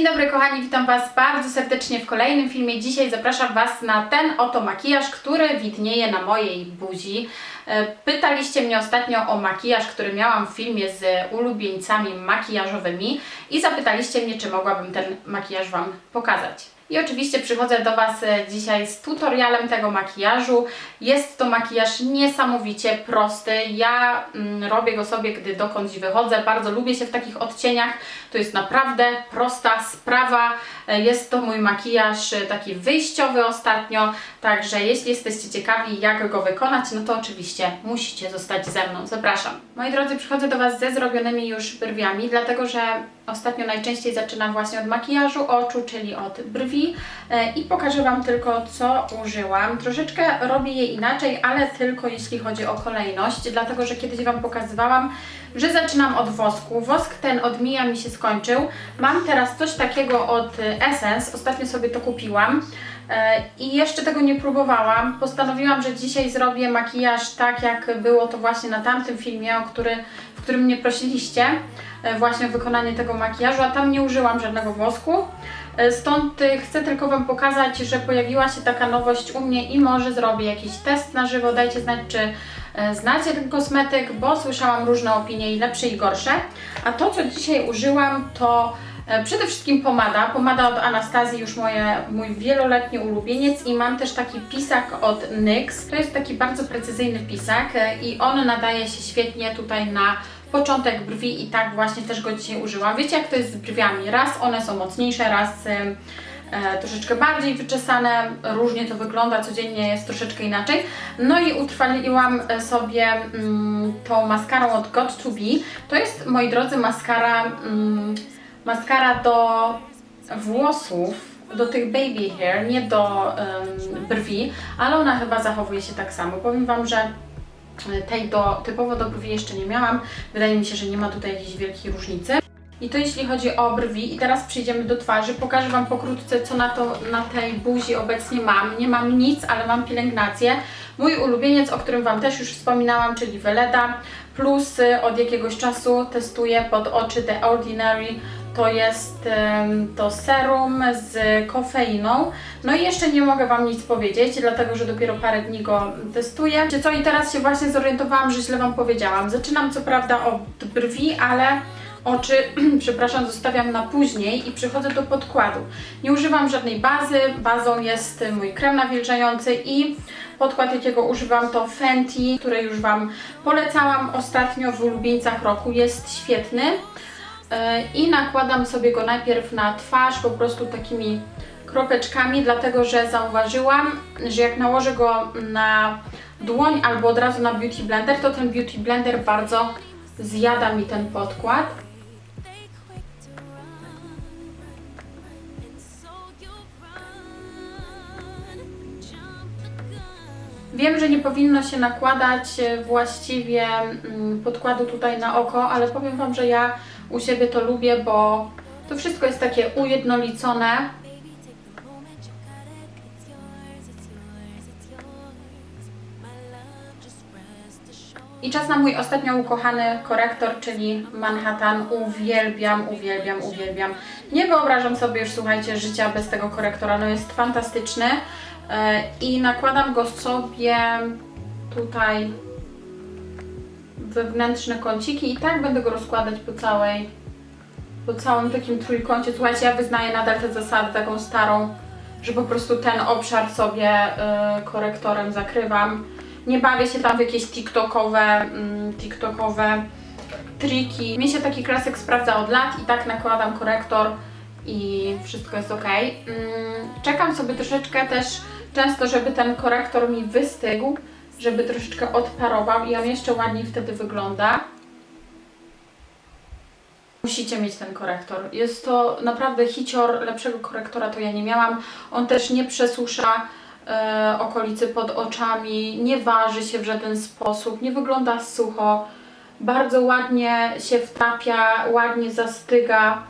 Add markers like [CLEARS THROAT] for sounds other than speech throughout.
Dzień dobry kochani, witam Was bardzo serdecznie w kolejnym filmie. Dzisiaj zapraszam Was na ten oto makijaż, który widnieje na mojej buzi. E, Pytaliście mnie ostatnio o makijaż, który miałam w filmie z ulubieńcami makijażowymi i zapytaliście mnie, czy mogłabym ten makijaż Wam pokazać. I oczywiście przychodzę do Was e, dzisiaj z tutorialem tego makijażu. Jest to makijaż niesamowicie prosty. Ja mm, robię go sobie, gdy dokądś wychodzę. Bardzo lubię się w takich odcieniach. To jest naprawdę prosta sprawa. E, Jest to mój makijaż e, taki wyjściowy ostatnio. Także jeśli jesteście ciekawi, jak go wykonać, no to oczywiście musicie zostać ze mną. Zapraszam. Moi drodzy, przychodzę do Was ze zrobionymi już brwiami, dlatego że ostatnio najczęściej zaczynam właśnie od makijażu oczu, czyli od brwi E, i pokażę Wam tylko, co użyłam. Troszeczkę robię je inaczej, ale tylko jeśli chodzi o kolejność, dlatego że kiedyś Wam pokazywałam, że zaczynam od wosku. Wosk ten od mi się skończył. Mam teraz coś takiego od Essence, ostatnio sobie to kupiłam. E, I jeszcze tego nie próbowałam. Postanowiłam, że dzisiaj zrobię makijaż tak, jak było to właśnie na tamtym filmie, o który, w którym mnie prosiliście, e, właśnie o wykonanie tego makijażu, a tam nie użyłam żadnego wosku. E, Stąd chcę tylko Wam pokazać, że pojawiła się taka nowość u mnie i może zrobię jakiś test na żywo. Dajcie znać, czy znacie ten kosmetyk, bo słyszałam różne opinie i lepsze i gorsze. A to, co dzisiaj użyłam, to przede wszystkim pomada. Pomada od Anastazji, już moje, mój wieloletni ulubieniec i mam też taki pisak od NYX. To jest taki bardzo precyzyjny pisak e, i on nadaje się świetnie tutaj na początek brwi i tak właśnie też go dzisiaj użyłam. Wiecie jak to jest z brwiami? Raz one są mocniejsze, raz e, e, troszeczkę bardziej wyczesane, różnie to wygląda, codziennie jest troszeczkę inaczej. No i utrwaliłam e, sobie mm, tą maskarą od Got To Be. To jest, moi drodzy, maskara, mm, maskara do włosów, do tych baby hair, nie do em, brwi, ale ona chyba zachowuje się tak samo. Powiem Wam, że tej do, typowo do brwi jeszcze nie miałam. Wydaje mi się, że nie ma tutaj jakiejś wielkiej różnicy. I to jeśli chodzi o brwi. I teraz przejdziemy do twarzy. Pokażę Wam pokrótce, co na, to, na tej buzi obecnie mam. Nie mam nic, ale mam pielęgnację. Mój ulubieniec, o którym Wam też już wspominałam, czyli Veleda. Plus od jakiegoś czasu testuję pod oczy The Ordinary. To jest to serum z kofeiną. No i jeszcze nie mogę Wam nic powiedzieć, dlatego że dopiero parę dni go testuję. Czy co i teraz się właśnie zorientowałam, że źle Wam powiedziałam. Zaczynam co prawda od brwi, ale oczy, [CLEARS THROAT] przepraszam, zostawiam na później i przechodzę do podkładu. Nie używam żadnej bazy, bazą jest mój krem nawilżający i podkład jakiego używam to Fenty, który już Wam polecałam ostatnio w ulubieńcach roku, jest świetny. Yy, I nakładam sobie go najpierw na twarz po prostu takimi kropeczkami, dlatego że zauważyłam, że jak nałożę go na dłoń albo od razu na beauty blender, to ten beauty blender bardzo zjada mi ten podkład. Wiem, że nie powinno się nakładać e, właściwie mm, podkładu tutaj na oko, ale powiem Wam, że ja u siebie to lubię, bo to wszystko jest takie ujednolicone. I czas na mój ostatnio ukochany korektor, czyli Manhattan. Uwielbiam, uwielbiam, uwielbiam. Nie wyobrażam sobie już, słuchajcie, życia bez tego korektora. No jest fantastyczny. E, I nakładam go sobie tutaj wewnętrzne kąciki i tak będę go rozkładać po całej, po całym takim trójkącie. Słuchajcie, ja wyznaję nadal tę zasadę taką starą, że po prostu ten obszar sobie e, korektorem zakrywam. Nie bawię się tam w jakieś tiktokowe, mm, tiktokowe triki. Mi się taki klasyk sprawdza od lat i tak nakładam korektor i wszystko jest ok. Mm, Czekam sobie troszeczkę też często, żeby ten korektor mi wystygł, żeby troszeczkę odparował i on jeszcze ładniej wtedy wygląda. Musicie mieć ten korektor. Jest to naprawdę hicior, lepszego korektora to ja nie miałam. On też nie przesusza e, okolicy pod oczami, nie waży się w żaden sposób, nie wygląda sucho. Bardzo ładnie się wtapia, ładnie zastyga.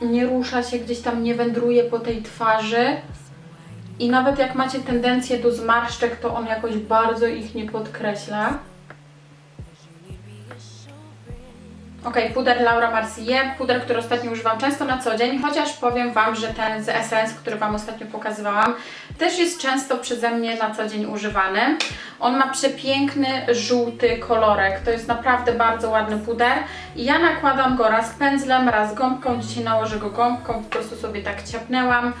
Nie rusza się gdzieś tam, nie wędruje po tej twarzy. I nawet jak macie tendencję do zmarszczek, to on jakoś bardzo ich nie podkreśla. Ok, puder Laura Mercier, puder, który ostatnio używam często na co dzień, chociaż powiem Wam, że ten z Essence, który Wam ostatnio pokazywałam, też jest często przeze mnie na co dzień używany. On ma przepiękny, żółty kolorek, to jest naprawdę bardzo ładny puder ja nakładam go raz pędzlem, raz gąbką, dzisiaj nałożę go gąbką, po prostu sobie tak ciapnęłam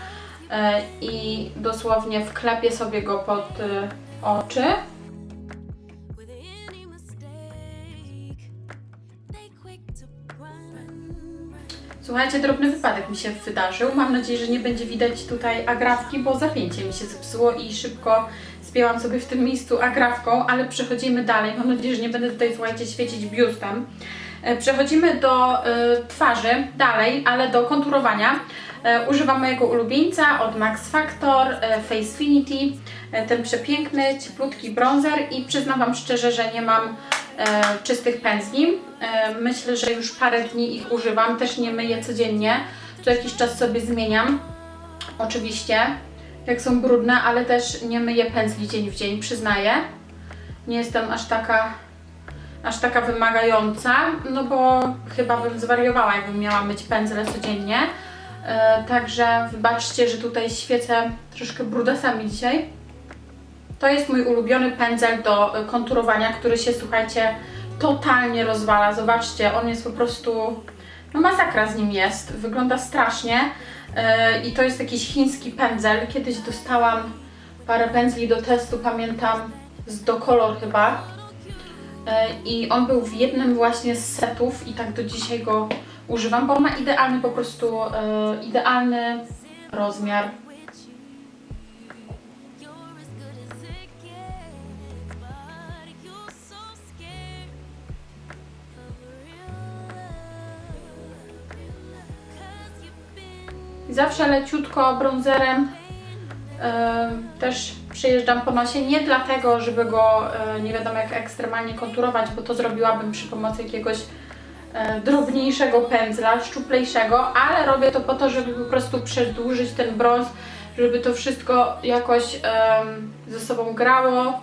i dosłownie wklepię sobie go pod e, oczy. Słuchajcie, drobny wypadek mi się wydarzył. Mam nadzieję, że nie będzie widać tutaj agrafki, bo zapięcie mi się zepsuło i szybko spięłam sobie w tym miejscu agrafką, ale przechodzimy dalej. Mam nadzieję, że nie będę tutaj, słuchajcie, świecić biustem. E, Przechodzimy do e, twarzy dalej, ale do konturowania. E, używam mojego ulubieńca od Max Factor, e, Facefinity, e, ten przepiękny, cieplutki bronzer i przyznam Wam szczerze, że nie mam czystych pędzli. Myślę, że już parę dni ich używam, też nie myję codziennie, co jakiś czas sobie zmieniam. Oczywiście, jak są brudne, ale też nie myję pędzli dzień w dzień, przyznaję. Nie jestem aż taka, aż taka wymagająca, no bo chyba bym zwariowała, jakbym miała myć pędzle codziennie. E, także wybaczcie, że tutaj świecę troszkę brudasami dzisiaj. To jest mój ulubiony pędzel do e, konturowania, który się, słuchajcie, totalnie rozwala. Zobaczcie, on jest po prostu. No masakra z nim jest. Wygląda strasznie. E, I to jest jakiś chiński pędzel. Kiedyś dostałam parę pędzli do testu, pamiętam, z Docolor chyba. I on był w jednym właśnie z setów i tak do dzisiaj go używam, bo ma idealny po prostu, e, idealny rozmiar. Zawsze leciutko bronzerem e, też przyjeżdżam po nosie. Nie dlatego, żeby go e, nie wiadomo jak ekstremalnie konturować, bo to zrobiłabym przy pomocy jakiegoś drobniejszego pędzla, szczuplejszego, ale robię to po to, żeby po prostu przedłużyć ten brąz, żeby to wszystko jakoś em, ze sobą grało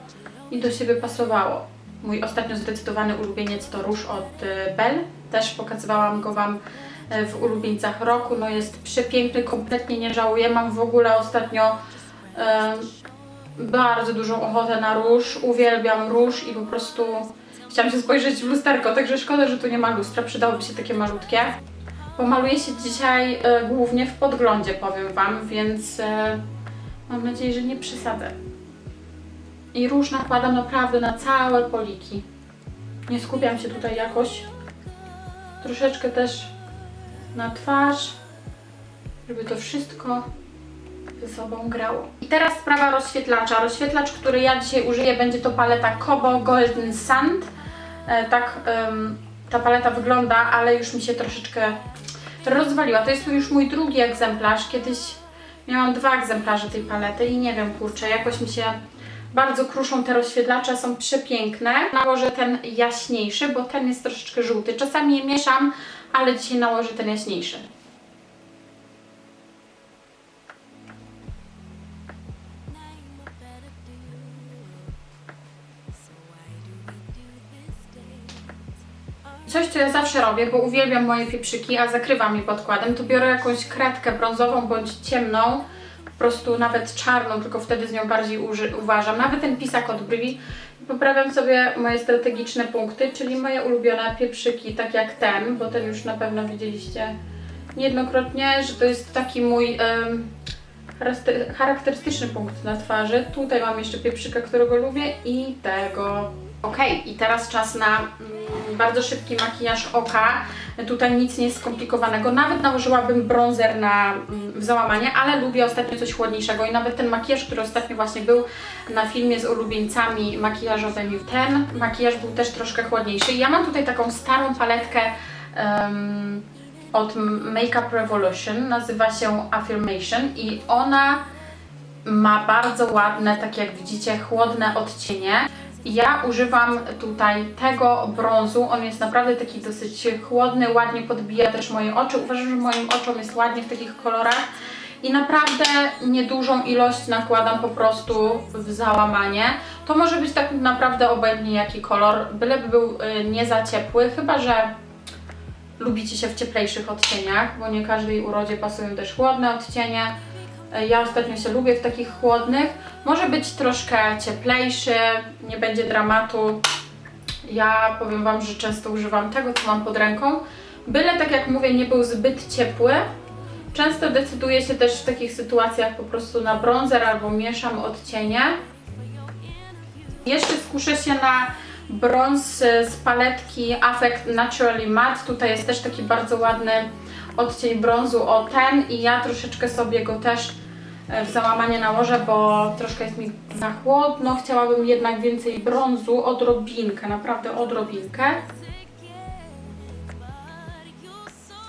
i do siebie pasowało. Mój ostatnio zdecydowany ulubieniec to róż od e, Bell. Też pokazywałam go Wam e, w ulubieńcach roku. No jest przepiękny, kompletnie nie żałuję. Mam w ogóle ostatnio em, bardzo dużą ochotę na róż. Uwielbiam róż i po prostu chciałam się spojrzeć w lusterko, także szkoda, że tu nie ma lustra. Przydałoby się takie malutkie. Pomaluję się dzisiaj e, głównie w podglądzie, powiem Wam, więc e, mam nadzieję, że nie przesadzę. I róż nakładam naprawdę na całe poliki. Nie skupiam się tutaj jakoś. Troszeczkę też na twarz, żeby to wszystko ze sobą grało. I teraz sprawa rozświetlacza. Rozświetlacz, który ja dzisiaj użyję, będzie to paleta Kobo Golden Sand. E, tak ta paleta wygląda, ale już mi się troszeczkę rozwaliła. To jest już mój drugi egzemplarz. Kiedyś miałam dwa egzemplarze tej palety i nie wiem, kurczę, jakoś mi się bardzo kruszą te rozświetlacze, są przepiękne. Nałożę ten jaśniejszy, bo ten jest troszeczkę żółty. Czasami je mieszam, ale dzisiaj nałożę ten jaśniejszy. Coś, co ja zawsze robię, bo uwielbiam moje pieprzyki, a zakrywam je podkładem, to biorę jakąś kredkę brązową bądź ciemną, po prostu nawet czarną, tylko wtedy z nią bardziej uważam. Nawet ten pisak od brwi. Poprawiam sobie moje strategiczne punkty, czyli moje ulubione pieprzyki, tak jak ten, bo ten już na pewno widzieliście niejednokrotnie, że to jest taki mój charakterystyczny punkt na twarzy. Tutaj mam jeszcze pieprzyka, którego lubię i tego. Ok, i teraz czas na mm, bardzo szybki makijaż oka. Tutaj nic nie jest skomplikowanego. Nawet nałożyłabym bronzer na, mm, w załamanie, ale lubię ostatnio coś chłodniejszego i nawet ten makijaż, który ostatnio właśnie był na filmie z ulubieńcami makijażowymi, ten makijaż był też troszkę chłodniejszy. Ja mam tutaj taką starą paletkę em, od Makeup Revolution, nazywa się Affirmation i ona ma bardzo ładne, tak jak widzicie, chłodne odcienie. Ja używam tutaj tego brązu, on jest naprawdę taki dosyć chłodny, ładnie podbija też moje oczy. Uważam, że moim oczom jest ładnie w takich kolorach i naprawdę niedużą ilość nakładam po prostu w załamanie. To może być tak naprawdę obojętnie jaki kolor, byleby był y, nie za ciepły, chyba że lubicie się w cieplejszych odcieniach, bo nie każdej urodzie pasują też chłodne odcienie. E, Ja ostatnio się lubię w takich chłodnych. Może być troszkę cieplejszy, nie będzie dramatu. Ja powiem Wam, że często używam tego, co mam pod ręką. Byle, tak jak mówię, nie był zbyt ciepły. Często decyduję się też w takich sytuacjach po prostu na bronzer albo mieszam odcienie. Jeszcze skuszę się na brąz z paletki Affect Naturally Matte. Tutaj jest też taki bardzo ładny odcień brązu o ten i ja troszeczkę sobie go też e, w załamanie nałożę, bo troszkę jest mi za chłodno. Chciałabym jednak więcej brązu, odrobinkę, naprawdę odrobinkę.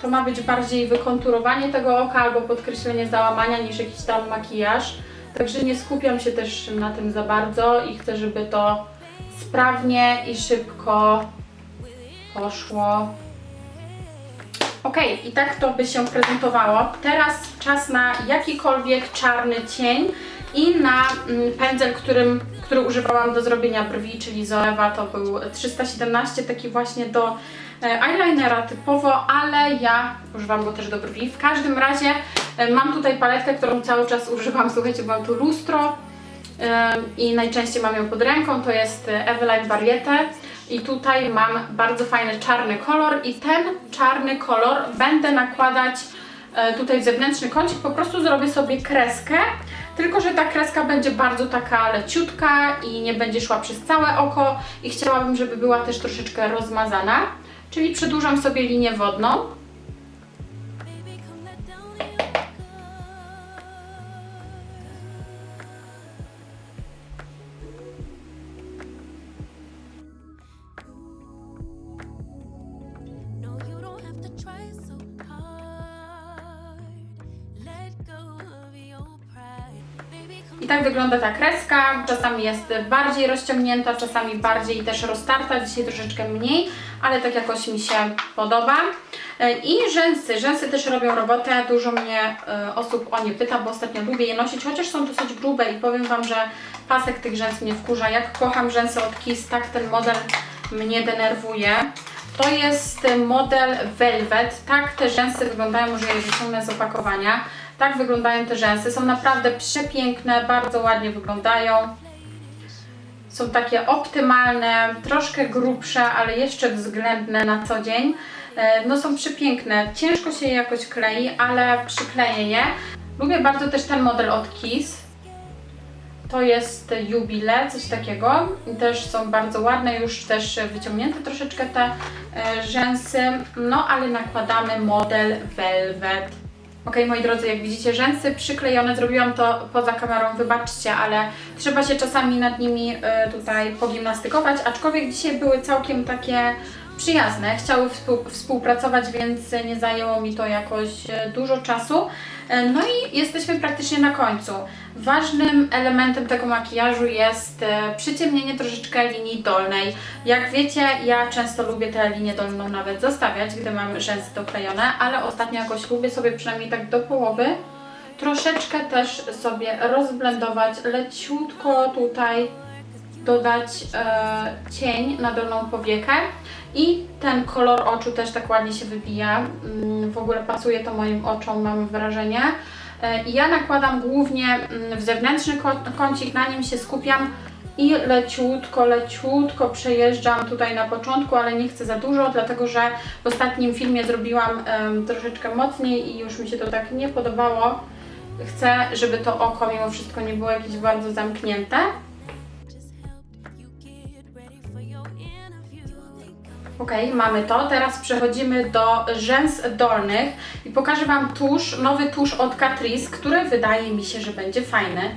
To ma być bardziej wykonturowanie tego oka albo podkreślenie załamania niż jakiś tam makijaż. Także nie skupiam się też na tym za bardzo i chcę, żeby to sprawnie i szybko poszło. Ok, i tak to by się prezentowało. Teraz czas na jakikolwiek czarny cień i na mm, pędzel, którym, który używałam do zrobienia brwi, czyli Zoewa to był 317, taki właśnie do e, eyelinera typowo, ale ja używam go też do brwi. W każdym razie e, mam tutaj paletkę, którą cały czas używam, [LAUGHS] słuchajcie, mam tu lustro e, i najczęściej mam ją pod ręką, to jest Eveline Variete i tutaj mam bardzo fajny czarny kolor i ten czarny kolor będę nakładać e, tutaj w zewnętrzny kącik, po prostu zrobię sobie kreskę, tylko że ta kreska będzie bardzo taka leciutka i nie będzie szła przez całe oko i chciałabym, żeby była też troszeczkę rozmazana, czyli przedłużam sobie linię wodną. Tak wygląda ta kreska. Czasami jest bardziej rozciągnięta, czasami bardziej też roztarta, dzisiaj troszeczkę mniej, ale tak jakoś mi się podoba. E, I rzęsy. Rzęsy też robią robotę. Dużo mnie e, osób o nie pyta, bo ostatnio lubię je nosić, chociaż są dosyć grube i powiem Wam, że pasek tych rzęs mnie wkurza. Jak kocham rzęsy od Kiss, tak ten model mnie denerwuje. To jest model Velvet. Tak te rzęsy wyglądają, może je wyciągnę z opakowania. Tak wyglądają te rzęsy. Są naprawdę przepiękne, bardzo ładnie wyglądają. Są takie optymalne, troszkę grubsze, ale jeszcze względne na co dzień. E, No są przepiękne. Ciężko się je jakoś klei, ale przykleję je. Lubię bardzo też ten model od Kiss. To jest Jubile, coś takiego. Też są bardzo ładne, już też wyciągnięte troszeczkę te e, rzęsy. No ale nakładamy model Velvet. Ok, moi drodzy, jak widzicie, rzęsy przyklejone, zrobiłam to poza kamerą, wybaczcie, ale trzeba się czasami nad nimi e, tutaj pogimnastykować, aczkolwiek dzisiaj były całkiem takie przyjazne, chciały współ, współpracować, więc nie zajęło mi to jakoś e, dużo czasu. E, No i jesteśmy praktycznie na końcu. Ważnym elementem tego makijażu jest e, przyciemnienie troszeczkę linii dolnej. Jak wiecie, ja często lubię tę linię dolną nawet zostawiać, gdy mam rzęsy doklejone, ale ostatnio jakoś lubię sobie przynajmniej tak do połowy troszeczkę też sobie rozblendować, leciutko tutaj dodać e, cień na dolną powiekę i ten kolor oczu też tak ładnie się wybija. Mm, W ogóle pasuje to moim oczom, mam wrażenie. E, ja nakładam głównie mm, w zewnętrzny kącik, na nim się skupiam i leciutko, leciutko przejeżdżam tutaj na początku, ale nie chcę za dużo, dlatego że w ostatnim filmie zrobiłam em, troszeczkę mocniej i już mi się to tak nie podobało. Chcę, żeby to oko mimo wszystko nie było jakieś bardzo zamknięte. Ok, mamy to. Teraz przechodzimy do rzęs dolnych i pokażę Wam tusz, nowy tusz od Catrice, który wydaje mi się, że będzie fajny.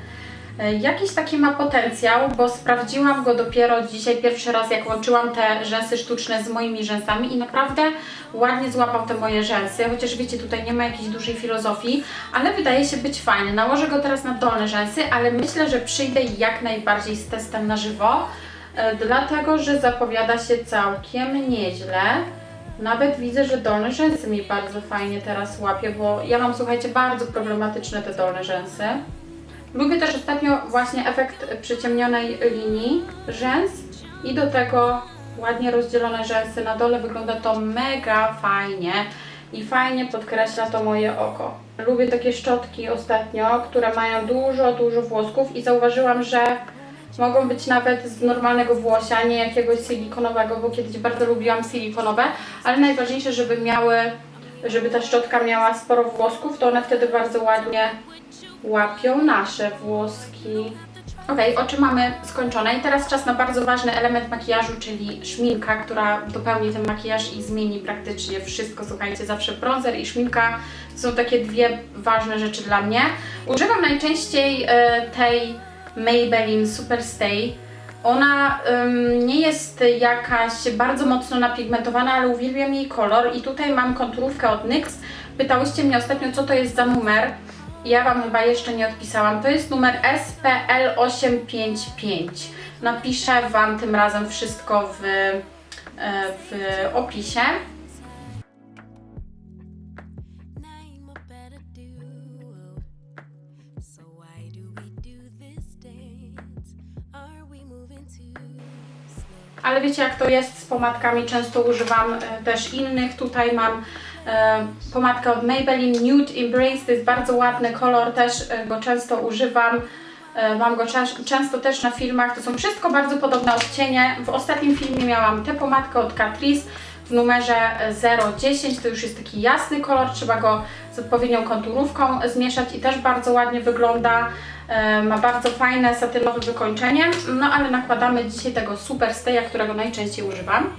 E, Jakiś taki ma potencjał, bo sprawdziłam go dopiero dzisiaj pierwszy raz, jak łączyłam te rzęsy sztuczne z moimi rzęsami i naprawdę ładnie złapał te moje rzęsy, chociaż wiecie, tutaj nie ma jakiejś dużej filozofii, ale wydaje się być fajny. Nałożę go teraz na dolne rzęsy, ale myślę, że przyjdę jak najbardziej z testem na żywo, dlatego że zapowiada się całkiem nieźle. Nawet widzę, że dolne rzęsy mi bardzo fajnie teraz łapie, bo ja mam, słuchajcie, bardzo problematyczne te dolne rzęsy. Lubię też ostatnio właśnie efekt przyciemnionej linii rzęs i do tego ładnie rozdzielone rzęsy. Na dole wygląda to mega fajnie i fajnie podkreśla to moje oko. Lubię takie szczotki ostatnio, które mają dużo, dużo włosków i zauważyłam, że mogą być nawet z normalnego włosia, nie jakiegoś silikonowego, bo kiedyś bardzo lubiłam silikonowe, ale najważniejsze, żeby miały, żeby ta szczotka miała sporo włosków, to one wtedy bardzo ładnie łapią nasze włoski. Ok, oczy mamy skończone i teraz czas na bardzo ważny element makijażu, czyli szminka, która dopełni ten makijaż i zmieni praktycznie wszystko. Słuchajcie, zawsze bronzer i szminka są takie dwie ważne rzeczy dla mnie. Używam najczęściej e, tej Maybelline Superstay. Ona ym, nie jest jakaś bardzo mocno napigmentowana, ale uwielbiam jej kolor i tutaj mam konturówkę od NYX. Pytałyście mnie ostatnio, co to jest za numer. Ja Wam chyba jeszcze nie odpisałam. To jest numer SPL855. Napiszę Wam tym razem wszystko w, e, w opisie. Ale wiecie jak to jest z pomadkami, często używam e, też innych. Tutaj mam e, pomadkę od Maybelline Nude Embrace, to jest bardzo ładny kolor, też e, go często używam. Mam go często też na filmach, to są wszystko bardzo podobne odcienie. W ostatnim filmie miałam tę pomadkę od Catrice w numerze e, 010, to już jest taki jasny kolor, trzeba go z odpowiednią konturówką zmieszać i też bardzo ładnie wygląda. E, Ma bardzo fajne satynowe wykończenie, no ale nakładamy dzisiaj tego Super Staya, którego najczęściej używam.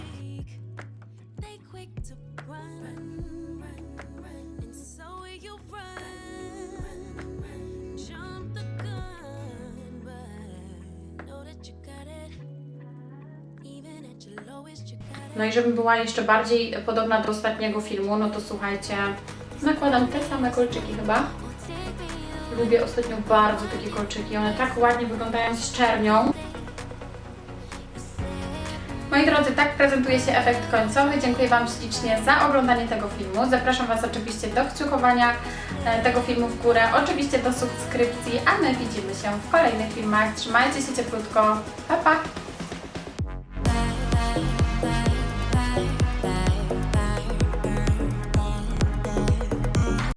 No i żebym była jeszcze bardziej podobna do ostatniego filmu, no to słuchajcie, nakładam te same kolczyki chyba. Lubię ostatnio bardzo takie kolczyki, one tak ładnie wyglądają z czernią. Moi drodzy, tak prezentuje się efekt końcowy. Dziękuję Wam ślicznie za oglądanie tego filmu. Zapraszam Was oczywiście do kciukowania e, tego filmu w górę, oczywiście do subskrypcji, a my widzimy się w kolejnych filmach. Trzymajcie się cieplutko. Pa, pa!